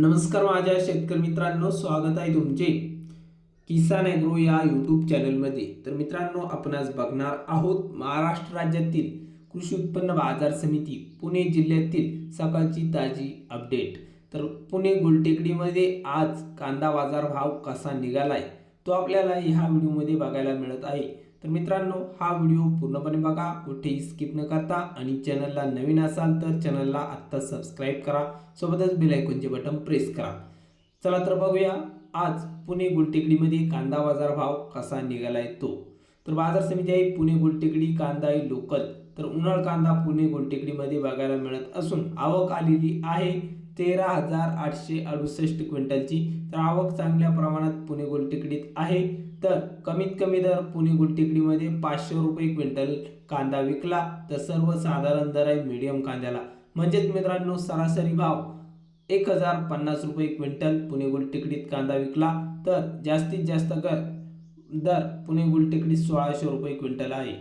नमस्कार माझ्या शेतकरी मित्रांनो स्वागत आहे तुमचे किसान ॲग्रो या यूट्यूब चॅनलमध्ये. तर मित्रांनो आपण आज बघणार आहोत महाराष्ट्र राज्यातील कृषी उत्पन्न बाजार समिती पुणे जिल्ह्यातील सकाळची ताजी अपडेट तर पुणे गुलटेकडीमध्ये आज कांदा बाजार भाव कसा निघालाय? तो आपल्याला ह्या व्हिडिओमध्ये बघायला मिळत आहे. तर मित्रांनो हा व्हिडिओ पूर्णपणे बघा. कुठेही स्किप न करता आणि चॅनलला नवीन असाल तर चॅनलला आत्ता सबस्क्राईब करा. सोबतच बेलायकॉनचे बटन प्रेस करा. चला तर बघूया. आज पुणे गुलटेकडीमध्ये कांदा बाजार भाव कसा निघालाय तो? तर बाजार समिती आहे पुणे गुलटेकडी कांदा आहे लोकल. तर उन्हाळ कांदा पुणे गुलटेकडीमध्ये बघायला मिळत असून आवक आलेली आहे. तेरा हजार आठशे अडुसष्ट क्विंटलची तर आवक चांगल्या प्रमाणात पुणे गुलटेकडीत आहे. तर कमीत कमी दर पुणे गुलटेकडीमध्ये पाचशे रुपये क्विंटल कांदा विकला. तर सर्वसाधारण दर आहे मीडियम कांद्याला. म्हणजेच मित्रांनो सरासरी भाव एक हजार पन्नास रुपये क्विंटल पुणे गुलटेकडीत कांदा विकला. तर जास्तीत जास्त कर दर पुणे गुलटेकडीत सोळाशे रुपये क्विंटल आहे.